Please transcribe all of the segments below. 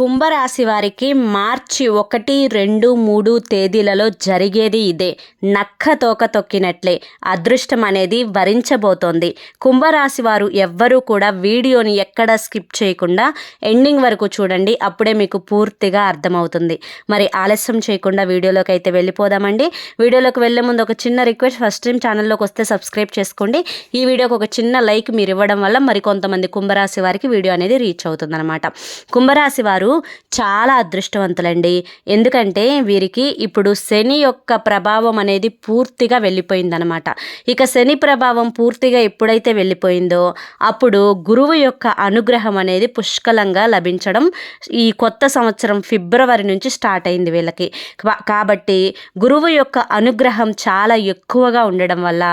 కుంభరాశి వారికి మార్చి ఒకటి రెండు మూడు తేదీలలో జరిగేది ఇదే. నక్క తోక తొక్కినట్లే. అదృష్టం అనేది వరించబోతోంది. కుంభరాశి వారు ఎవ్వరూ కూడా వీడియోని ఎక్కడ స్కిప్ చేయకుండా ఎండింగ్ వరకు చూడండి. అప్పుడే మీకు పూర్తిగా అర్థమవుతుంది. మరి ఆలస్యం చేయకుండా వీడియోలోకి అయితే వెళ్ళిపోదామండి. వీడియోలోకి వెళ్ళే ముందు ఒక చిన్న రిక్వెస్ట్. ఫస్ట్ టైం ఛానల్లోకి వస్తే సబ్స్క్రైబ్ చేసుకోండి. ఈ వీడియోకి ఒక చిన్న లైక్ మీరు ఇవ్వడం వల్ల మరి కొంతమంది కుంభరాశి వారికి వీడియో అనేది రీచ్ అవుతుందన్నమాట. కుంభరాశి వారు చాలా అదృష్టవంతులండి. ఎందుకంటే వీరికి ఇప్పుడు శని యొక్క ప్రభావం అనేది పూర్తిగా వెళ్ళిపోయిందనమాట. ఇక శని ప్రభావం పూర్తిగా ఎప్పుడైతే వెళ్ళిపోయిందో అప్పుడు గురువు యొక్క అనుగ్రహం అనేది పుష్కలంగా లభించడం ఈ కొత్త సంవత్సరం ఫిబ్రవరి నుంచి స్టార్ట్ అయింది వీళ్ళకి. కాబట్టి గురువు యొక్క అనుగ్రహం చాలా ఎక్కువగా ఉండడం వల్ల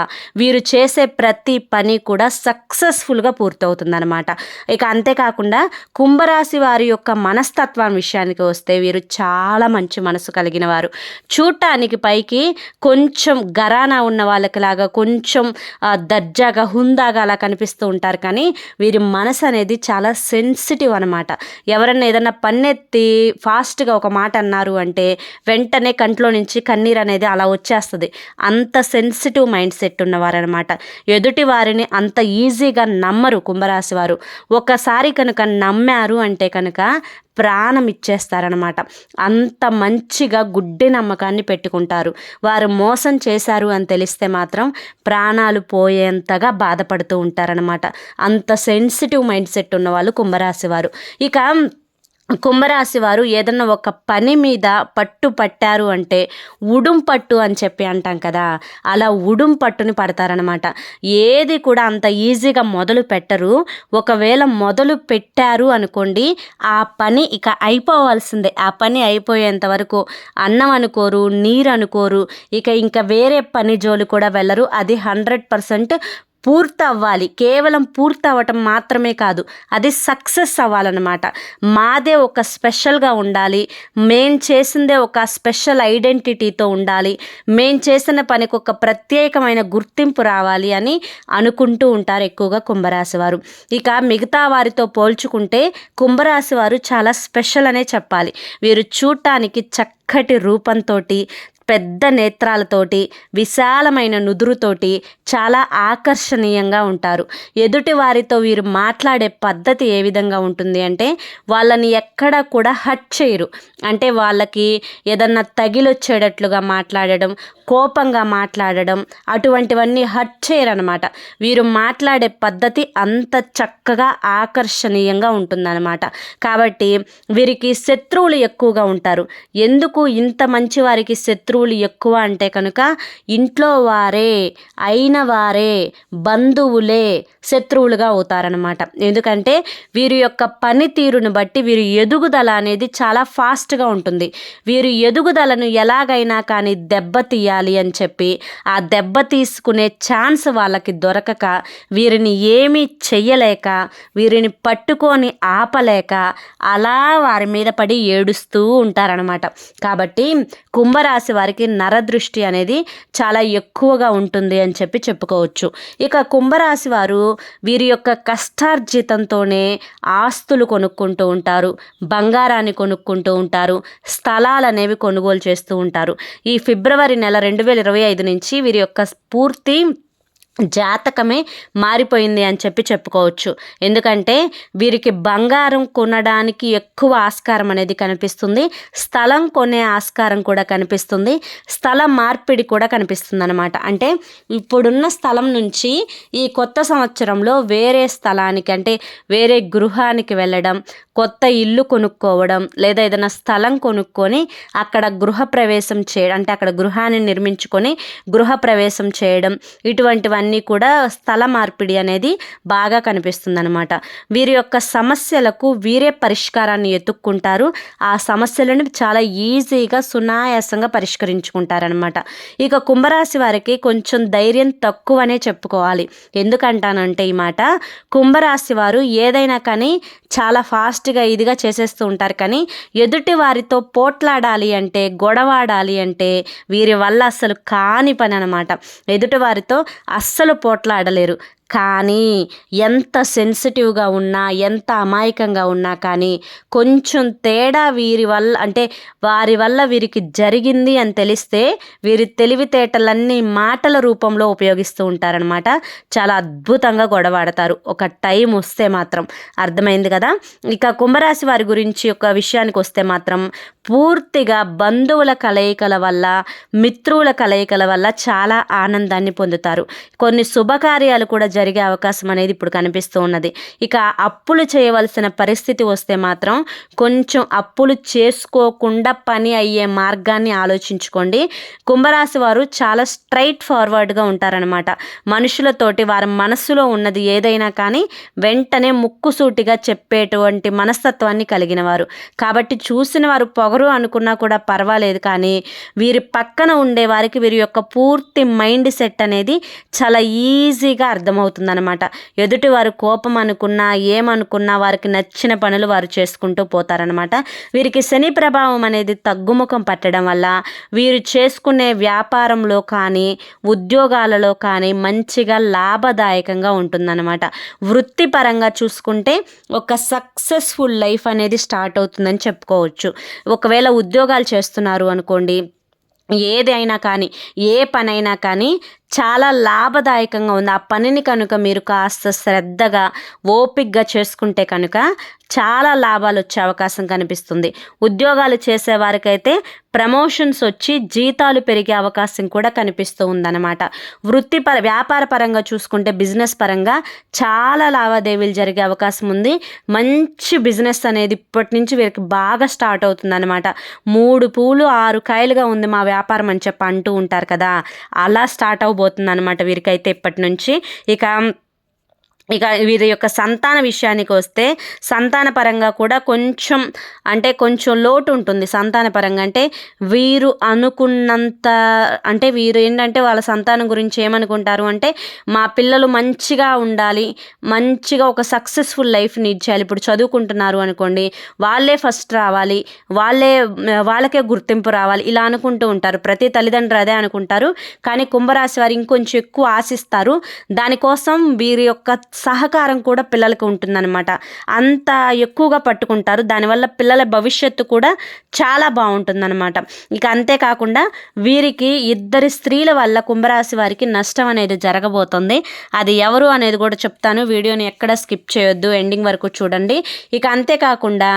వీరు చేసే ప్రతి పని కూడా సక్సెస్ఫుల్గా పూర్తవుతుందనమాట. ఇక అంతేకాకుండా కుంభరాశి వారి యొక్క మనస్తత్వం విషయానికి వస్తే వీరు చాలా మంచి మనసు కలిగిన వారు చూడటానికి పైకి కొంచెం గరానా ఉన్న వాళ్ళకిలాగా కొంచెం దర్జాగా హుందాగా అలా కనిపిస్తూ ఉంటారు. కానీ వీరి మనసు అనేది చాలా సెన్సిటివ్ అనమాట ఎవరన్నా ఏదన్నా పన్నెత్తి ఫాస్ట్గా ఒక మాట అన్నారు అంటే వెంటనే కంట్లో నుంచి కన్నీరు అనేది అలా వచ్చేస్తుంది. అంత సెన్సిటివ్ మైండ్ సెట్ ఉన్నవారనమాట ఎదుటి వారిని అంత ఈజీగా నమ్మరు కుంభరాశి వారు. ఒకసారి కనుక నమ్మారు అంటే కనుక ప్రాణం ఇచ్చేస్తారనమాట అంత మంచిగా గుడ్డి నమ్మకాన్ని పెట్టుకుంటారు. వారు మోసం చేశారు అని తెలిస్తే మాత్రం ప్రాణాలు పోయేంతగా బాధపడుతూ ఉంటారనమాట. అంత సెన్సిటివ్ మైండ్ సెట్ ఉన్న వాళ్ళు కుంభరాశి వారు. ఇక కుంభరాశి వారు ఏదన్నా ఒక పని మీద పట్టు పట్టారు అంటే ఉడుం పట్టు అని చెప్పి అంటాం కదా అలా ఉడుం పట్టుని పడతారనమాట ఏది కూడా అంత ఈజీగా మొదలు పెట్టరు. ఒకవేళ మొదలు పెట్టారు అనుకోండి ఆ పని ఇక అయిపోవాల్సిందే. ఆ పని అయిపోయేంత వరకు అన్నం అనుకోరు నీరు అనుకోరు ఇక ఇంకా వేరే పని జోలు కూడా వెళ్ళరు. అది హండ్రెడ్ పర్సెంట్ పూర్తి అవ్వాలి కేవలం పూర్తి అవ్వటం మాత్రమే కాదు అది సక్సెస్ అవ్వాలన్నమాట. మాదే ఒక స్పెషల్గా ఉండాలి. మేం చేసిందే ఒక స్పెషల్ ఐడెంటిటీతో ఉండాలి. మేం చేసిన పనికి ఒక ప్రత్యేకమైన గుర్తింపు రావాలి అని అనుకుంటూ ఉంటారు ఎక్కువగా కుంభరాశి వారు. ఇక మిగతా వారితో పోల్చుకుంటే కుంభరాశి వారు చాలా స్పెషల్ అనే చెప్పాలి. వీరు చూడటానికి చక్కటి రూపంతో పెద్ద నేత్రాలతోటి విశాలమైన నుదురుతోటి చాలా ఆకర్షణీయంగా ఉంటారు. ఎదుటి వారితో వీరు మాట్లాడే పద్ధతి ఏ విధంగా ఉంటుంది అంటే వాళ్ళని ఎక్కడ కూడా హట్ చేయరు. అంటే వాళ్ళకి ఏదన్నా తగిలొచ్చేటట్లుగా మాట్లాడడం కోపంగా మాట్లాడడం అటువంటివన్నీ హట్ చేయరనమాట వీరు మాట్లాడే పద్ధతి అంత చక్కగా ఆకర్షణీయంగా ఉంటుందన్నమాట. కాబట్టి వీరికి శత్రువులు ఎక్కువగా ఉంటారు. ఎందుకు ఇంత మంచి వారికి శత్రువు శత్రువులు ఎక్కువ అంటే కనుక ఇంట్లో వారే అయిన వారే బంధువులే శత్రువులుగా అవుతారనమాట ఎందుకంటే వీరి యొక్క పనితీరును బట్టి వీరి ఎదుగుదల అనేది చాలా ఫాస్ట్గా ఉంటుంది. వీరి ఎదుగుదలను ఎలాగైనా కానీ దెబ్బతీయాలి అని చెప్పి ఆ దెబ్బ తీసుకునే ఛాన్స్ వాళ్ళకి దొరకక వీరిని ఏమీ చెయ్యలేక వీరిని పట్టుకొని ఆపలేక అలా వారి మీద పడి ఏడుస్తూ ఉంటారనమాట కాబట్టి కుంభరాశి వారికి నరదృష్టి అనేది చాలా ఎక్కువగా ఉంటుంది అని చెప్పి చెప్పుకోవచ్చు. ఇక కుంభరాశి వారు వీరి యొక్క కష్టార్జితంతోనే ఆస్తులు కొనుక్కుంటూ ఉంటారు బంగారాన్ని కొనుక్కుంటూ ఉంటారు స్థలాలు అనేవి కొనుగోలు చేస్తూ ఉంటారు. ఈ ఫిబ్రవరి నెల రెండు వేల ఇరవై ఐదు నుంచి వీరి యొక్క పూర్తి జాతకమే మారిపోయింది అని చెప్పి చెప్పుకోవచ్చు. ఎందుకంటే వీరికి బంగారం కొనడానికి ఎక్కువ ఆస్కారం అనేది కనిపిస్తుంది. స్థలం కొనే ఆస్కారం కూడా కనిపిస్తుంది. స్థల మార్పిడి కూడా కనిపిస్తుంది అనమాట అంటే ఇప్పుడున్న స్థలం నుంచి ఈ కొత్త సంవత్సరంలో వేరే స్థలానికి అంటే వేరే గృహానికి వెళ్ళడం కొత్త ఇల్లు కొనుక్కోవడం లేదా ఏదైనా స్థలం కొనుక్కొని అక్కడ గృహప్రవేశం చేయడం అంటే అక్కడ గృహాన్ని నిర్మించుకొని గృహప్రవేశం చేయడం ఇటువంటివన్నీ కూడా స్థల మార్పిడి అనేది బాగా కనిపిస్తుంది అనమాట వీరి యొక్క సమస్యలకు వీరే పరిష్కారాన్ని ఎత్తుక్కుంటారు. ఆ సమస్యలను చాలా ఈజీగా సునాయాసంగా పరిష్కరించుకుంటారనమాట ఇక కుంభరాశి వారికి కొంచెం ధైర్యం తక్కువనే చెప్పుకోవాలి. ఎందుకంటానంటే ఈ మాట కుంభరాశి వారు ఏదైనా కానీ చాలా ఫాస్ట్గా ఇదిగా చేసేస్తూ ఉంటారు కానీ ఎదుటి వారితో పోట్లాడాలి అంటే గొడవాడాలి అంటే వీరి వల్ల అసలు కాని పని అనమాట ఎదుటి వారితో అస్సలు అస్సలు పోట్లాడలేరు. కానీ ఎంత సెన్సిటివ్గా ఉన్నా ఎంత అమాయకంగా ఉన్నా కానీ కొంచెం తేడా వీరి వల్ల అంటే వారి వల్ల వీరికి జరిగింది అని తెలిస్తే వీరి తెలివితేటలన్నీ మాటల రూపంలో ఉపయోగిస్తూ ఉంటారనమాట చాలా అద్భుతంగా గొడవాడతారు ఒక టైం వస్తే మాత్రం. అర్థమైంది కదా? ఇక కుంభరాశి వారి గురించి ఒక విషయానికి వస్తే మాత్రం పూర్తిగా బంధువుల కలయికల వల్ల మిత్రుల కలయికల వల్ల చాలా ఆనందాన్ని పొందుతారు. కొన్ని శుభకార్యాలు కూడా జరిగే అవకాశం అనేది ఇప్పుడు కనిపిస్తూ ఉన్నది. ఇక అప్పులు చేయవలసిన పరిస్థితి వస్తే మాత్రం కొంచెం అప్పులు చేసుకోకుండా పని అయ్యే మార్గాన్ని ఆలోచించుకోండి. కుంభరాశి వారు చాలా స్ట్రైట్ ఫార్వర్డ్గా ఉంటారనమాట మనుషులతోటి వారి మనస్సులో ఉన్నది ఏదైనా కానీ వెంటనే ముక్కుసూటిగా చెప్పేటువంటి మనస్తత్వాన్ని కలిగిన వారు. కాబట్టి చూసిన వారు పొగరు అనుకున్నా కూడా పర్వాలేదు కానీ వీరి పక్కన ఉండే వారికి వీరి యొక్క పూర్తి మైండ్ సెట్ అనేది చాలా ఈజీగా అర్థమవుతుంది. అవుతుందన్నమాట. ఎదుటి వారు కోపం అనుకున్నా ఏమనుకున్నా వారికి నచ్చిన పనులు వారు చేసుకుంటూ పోతారనమాట వీరికి శని ప్రభావం అనేది తగ్గుముఖం పట్టడం వల్ల వీరు చేసుకునే వ్యాపారంలో కానీ ఉద్యోగాలలో కానీ మంచిగా లాభదాయకంగా ఉంటుందన్నమాట. వృత్తిపరంగా చూసుకుంటే ఒక సక్సెస్ఫుల్ లైఫ్ అనేది స్టార్ట్ అవుతుందని చెప్పుకోవచ్చు. ఒకవేళ ఉద్యోగాలు చేస్తున్నారు అనుకోండి ఏది అయినా కానీ ఏ పనైనా కానీ చాలా లాభదాయకంగా ఉంది. ఆ పనిని కనుక మీరు కాస్త శ్రద్ధగా ఓపిక్గా చేసుకుంటే కనుక చాలా లాభాలు వచ్చే అవకాశం కనిపిస్తుంది. ఉద్యోగాలు చేసేవారికైతే ప్రమోషన్స్ వచ్చి జీతాలు పెరిగే అవకాశం కూడా కనిపిస్తూ ఉందన్నమాట. వృత్తిపర వ్యాపార పరంగా చూసుకుంటే బిజినెస్ పరంగా చాలా లావాదేవీలు జరిగే అవకాశం ఉంది. మంచి బిజినెస్ అనేది ఇప్పటి నుంచి వీరికి బాగా స్టార్ట్ అవుతుందన్నమాట. మూడు పూలు ఆరు కాయలుగా ఉంది మా వ్యాపారం అని చెప్పి అంటూ ఉంటారు కదా. అలా స్టార్ట్ అవ్వబోతుంది అనమాట వీరికైతే ఇప్పటి నుంచి ఇక ఇక వీరి యొక్క సంతాన విషయానికి వస్తే సంతాన పరంగా కూడా కొంచెం అంటే కొంచెం లోటు ఉంటుంది సంతాన పరంగా. అంటే వీరు అనుకున్నంత అంటే వీరు ఏంటంటే వాళ్ళ సంతానం గురించి ఏమనుకుంటారు అంటే మా పిల్లలు మంచిగా ఉండాలి మంచిగా ఒక సక్సెస్ఫుల్ లైఫ్ని ఇచ్చేయాలి ఇప్పుడు చదువుకుంటున్నారు అనుకోండి వాళ్ళే ఫస్ట్ రావాలి వాళ్ళే వాళ్ళకే గుర్తింపు రావాలి. ఇలా అనుకుంటూ ఉంటారు. ప్రతి తల్లిదండ్రులు అదే అనుకుంటారు. కానీ కుంభరాశి వారు ఇంకొంచెం ఎక్కువ ఆశిస్తారు. దానికోసం వీరి యొక్క సహకారం కూడా పిల్లలకు ఉంటుందన్నమాట. అంత ఎక్కువగా పట్టుకుంటారు. దానివల్ల పిల్లల భవిష్యత్తు కూడా చాలా బాగుంటుందన్నమాట. ఇక అంతేకాకుండా వీరికి ఇద్దరి స్త్రీల వల్ల కుంభరాశి వారికి నష్టం అనేది జరగబోతుంది. అది ఎవరు అనేది కూడా చెప్తాను. వీడియోని ఎక్కడ స్కిప్ చేయొద్దు. ఎండింగ్ వరకు చూడండి. ఇక అంతేకాకుండా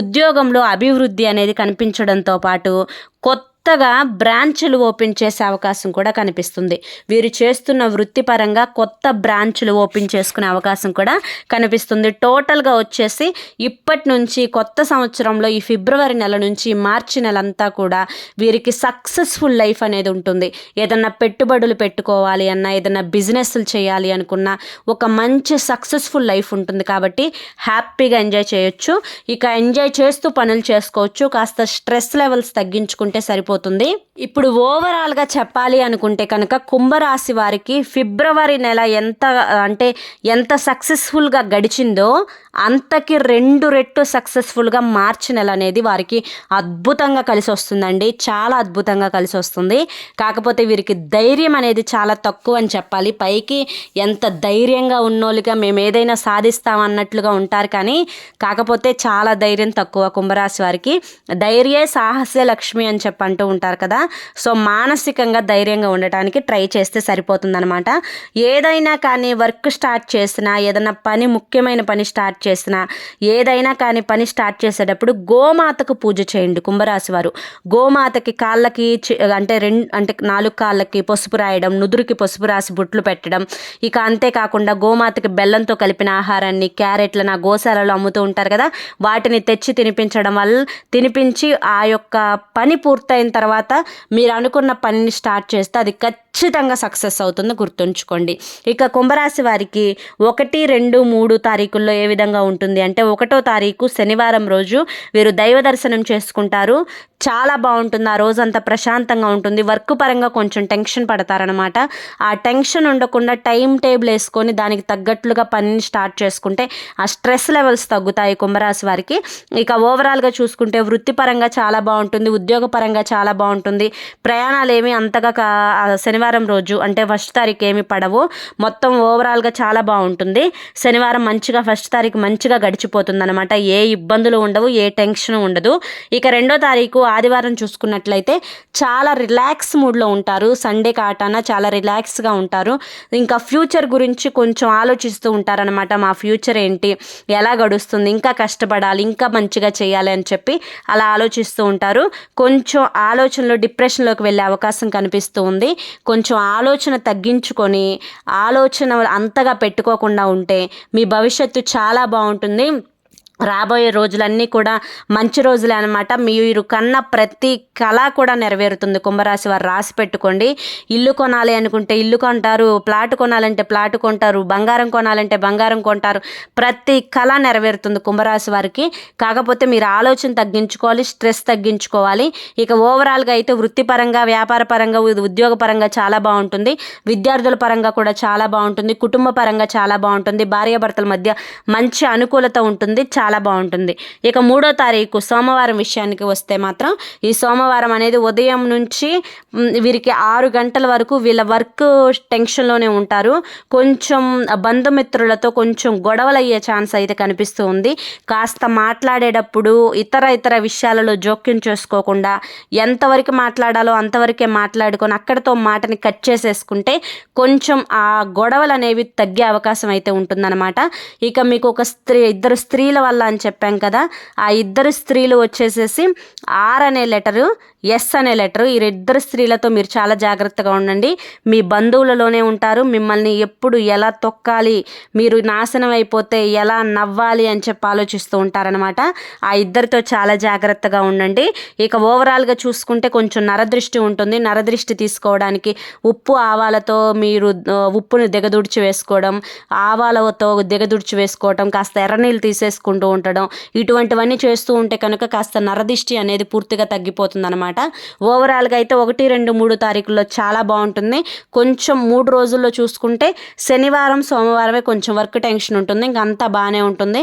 ఉద్యోగంలో అభివృద్ధి అనేది కనిపించడంతో పాటు కొత్త కొత్తగా బ్రాంచులు ఓపెన్ చేసే అవకాశం కూడా కనిపిస్తుంది. వీరు చేస్తున్న వృత్తిపరంగా కొత్త బ్రాంచులు ఓపెన్ చేసుకునే అవకాశం కూడా కనిపిస్తుంది. టోటల్గా వచ్చేసి ఇప్పటి నుంచి కొత్త సంవత్సరంలో ఈ ఫిబ్రవరి నెల నుంచి మార్చి నెల అంతా కూడా వీరికి సక్సెస్ఫుల్ లైఫ్ అనేది ఉంటుంది. ఏదన్నా పెట్టుబడులు పెట్టుకోవాలి అన్నా ఏదన్నా బిజినెస్లు చేయాలి అనుకున్నా ఒక మంచి సక్సెస్ఫుల్ లైఫ్ ఉంటుంది కాబట్టి హ్యాపీగా ఎంజాయ్ చేయొచ్చు. ఇక ఎంజాయ్ చేస్తూ పనులు చేసుకోవచ్చు. కాస్త స్ట్రెస్ లెవెల్స్ తగ్గించుకుంటే సరిపోతుంది. సరిపోతుంది ఇప్పుడు ఓవరాల్గా చెప్పాలి అనుకుంటే కనుక కుంభరాశి వారికి ఫిబ్రవరి నెల ఎంత అంటే ఎంత సక్సెస్ఫుల్గా గడిచిందో అంతకి రెండు రెట్టు సక్సెస్ఫుల్గా మార్చి నెల అనేది వారికి అద్భుతంగా కలిసి వస్తుందండి. చాలా అద్భుతంగా కలిసి వస్తుంది. కాకపోతే వీరికి ధైర్యం అనేది చాలా తక్కువ అని చెప్పాలి. పైకి ఎంత ధైర్యంగా ఉన్నోళ్ళుగా మేము ఏదైనా సాధిస్తామన్నట్లుగా ఉంటారు కానీ కాకపోతే చాలా ధైర్యం తక్కువ కుంభరాశి వారికి. ధైర్యే సాహస్య లక్ష్మి అని చెప్పంటూ ఉంటారు కదా. సో మానసికంగా ధైర్యంగా ఉండటానికి ట్రై చేస్తే సరిపోతుందనమాట ఏదైనా కానీ వర్క్ స్టార్ట్ చేసినా ఏదైనా పని ముఖ్యమైన పని స్టార్ట్ చేసినా ఏదైనా కానీ పని స్టార్ట్ చేసేటప్పుడు గోమాతకు పూజ చేయండి కుంభరాశి వారు. గోమాతకి కాళ్ళకి అంటే రెండు అంటే నాలుగు కాళ్ళకి పసుపు రాయడం నుదురుకి పసుపు రాసి బుట్లు పెట్టడం. ఇక అంతేకాకుండా గోమాతకి బెల్లంతో కలిపిన ఆహారాన్ని క్యారెట్లను నా గోశాలలో అమ్ముతూ ఉంటారు కదా వాటిని తెచ్చి తినిపించడం వల్ల తినిపించి ఆ యొక్క పని పూర్తయిన తర్వాత మీరు అనుకున్న పనిని స్టార్ట్ చేస్తే అది ఖచ్చితంగా ఖచ్చితంగా సక్సెస్ అవుతుందో గుర్తుంచుకోండి. ఇక కుంభరాశి వారికి ఒకటి రెండు మూడు తారీఖుల్లో ఏ విధంగా ఉంటుంది అంటే ఒకటో తారీఖు శనివారం రోజు వీరు దైవ దర్శనం చేసుకుంటారు. చాలా బాగుంటుంది. ఆ రోజంతా ప్రశాంతంగా ఉంటుంది. వర్క్ పరంగా కొంచెం టెన్షన్ పడతారనమాట ఆ టెన్షన్ ఉండకుండా టైం టేబుల్ వేసుకొని దానికి తగ్గట్లుగా పనిని స్టార్ట్ చేసుకుంటే ఆ స్ట్రెస్ లెవెల్స్ తగ్గుతాయి కుంభరాశి వారికి. ఇక ఓవరాల్గా చూసుకుంటే వృత్తిపరంగా చాలా బాగుంటుంది. ఉద్యోగపరంగా చాలా బాగుంటుంది. ప్రయాణాలు ఏమీ అంతగా శనివారం శనివారం రోజు అంటే ఫస్ట్ తారీఖు ఏమి పడవు. మొత్తం ఓవరాల్గా చాలా బాగుంటుంది. శనివారం మంచిగా ఫస్ట్ తారీఖు మంచిగా గడిచిపోతుంది అనమాట ఏ ఇబ్బందులు ఉండవు ఏ టెన్షన్ ఉండదు. ఇక రెండో తారీఖు ఆదివారం చూసుకున్నట్లయితే చాలా రిలాక్స్ మూడ్లో ఉంటారు. సండే కాటాన చాలా రిలాక్స్గా ఉంటారు. ఇంకా ఫ్యూచర్ గురించి కొంచెం ఆలోచిస్తూ ఉంటారనమాట మా ఫ్యూచర్ ఏంటి? ఎలా గడుస్తుంది? ఇంకా కష్టపడాలి ఇంకా మంచిగా చేయాలి అని చెప్పి అలా ఆలోచిస్తూ ఉంటారు. కొంచెం ఆలోచనలో డిప్రెషన్లోకి వెళ్ళే అవకాశం కనిపిస్తూ ఉంది. కొంచెం ఆలోచన తగ్గించుకొని ఆలోచన అంతగా పెట్టుకోకుండా ఉంటే మీ భవిష్యత్తు చాలా బాగుంటుంది. రాబోయే రోజులన్నీ కూడా మంచి రోజులే అనమాట మీరు కన్న ప్రతి కళ కూడా నెరవేరుతుంది. కుంభరాశి వారు రాసి పెట్టుకోండి. ఇల్లు కొనాలి అనుకుంటే ఇల్లు కొంటారు. ప్లాట్ కొనాలంటే ప్లాట్ కొంటారు. బంగారం కొనాలంటే బంగారం కొంటారు. ప్రతి కళ నెరవేరుతుంది కుంభరాశి వారికి. కాకపోతే మీరు ఆలోచన తగ్గించుకోవాలి స్ట్రెస్ తగ్గించుకోవాలి. ఇక ఓవరాల్గా అయితే వృత్తిపరంగా వ్యాపార పరంగా ఉద్యోగ పరంగా చాలా బాగుంటుంది. విద్యార్థుల పరంగా కూడా చాలా బాగుంటుంది. కుటుంబ పరంగా చాలా బాగుంటుంది. భార్యాభర్తల మధ్య మంచి అనుకూలత ఉంటుంది. చాలా చాలా బాగుంటుంది. ఇక మూడో తారీఖు సోమవారం విషయానికి వస్తే మాత్రం ఈ సోమవారం అనేది ఉదయం నుంచి వీరికి ఆరు గంటల వరకు వీళ్ళ వర్క్ టెన్షన్లోనే ఉంటారు. కొంచెం బంధుమిత్రులతో కొంచెం గొడవలు అయ్యే ఛాన్స్ అయితే కనిపిస్తూ ఉంది. కాస్త మాట్లాడేటప్పుడు ఇతర ఇతర విషయాలలో జోక్యం చేసుకోకుండా ఎంతవరకు మాట్లాడాలో అంతవరకే మాట్లాడుకొని అక్కడితో మాటని కట్ చేసేసుకుంటే కొంచెం ఆ గొడవలు అనేవి తగ్గే అవకాశం అయితే ఉంటుందన్నమాట. ఇక మీకు ఒక స్త్రీ ఇద్దరు స్త్రీల వల్ల అని చెప్పాం కదా ఆ ఇద్దరు స్త్రీలు వచ్చేసేసి ఆర్ అనే లెటరు ఎస్ అనే లెటరు ఈ ఇద్దరు స్త్రీలతో మీరు చాలా జాగ్రత్తగా ఉండండి. మీ బంధువులలోనే ఉంటారు మిమ్మల్ని ఎప్పుడు ఎలా తొక్కాలి మీరు నాశనం అయిపోతే ఎలా నవ్వాలి అని చెప్పి ఆలోచిస్తూ ఉంటారనమాట ఆ ఇద్దరితో చాలా జాగ్రత్తగా ఉండండి. ఇక ఓవరాల్గా చూసుకుంటే కొంచెం నరదృష్టి ఉంటుంది. నరదృష్టి తీసుకోవడానికి ఉప్పు ఆవాలతో మీరు ఉప్పును దిగదుడిచి వేసుకోవడం ఆవాలతో దిగదుడిచి వేసుకోవడం కాస్త ఎర్రనీళ్ళు తీసేసుకుంటూ ఉండడం ఇటువంటివన్నీ చేస్తూ ఉంటే కనుక కాస్త నరదిష్టి అనేది పూర్తిగా తగ్గిపోతుంది అనమాట ఓవరాల్గా అయితే ఒకటి రెండు మూడు తారీఖుల్లో చాలా బాగుంటుంది. కొంచెం మూడు రోజుల్లో చూసుకుంటే శనివారం సోమవారమే కొంచెం వర్క్ టెన్షన్ ఉంటుంది. ఇంకా అంతా బాగానే ఉంటుంది.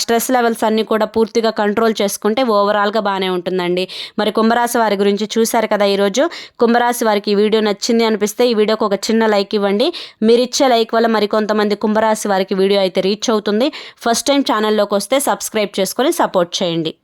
స్ట్రెస్ లెవెల్స్ అన్నీ కూడా పూర్తిగా కంట్రోల్ చేసుకుంటే ఓవరాల్గా బాగానే ఉంటుందండి. మరి కుంభరాశి వారి గురించి చూశారు కదా ఈరోజు? కుంభరాశి వారికి ఈ వీడియో నచ్చింది అనిపిస్తే ఈ వీడియోకి ఒక చిన్న లైక్ ఇవ్వండి. మీరు ఇచ్చే లైక్ వల్ల మరికొంతమంది కుంభరాశి వారికి వీడియో అయితే రీచ్ అవుతుంది. ఫస్ట్ టైం ఛానల్లోకి వస్తే సబ్స్క్రైబ్ చేసుకొని సపోర్ట్ చేయండి.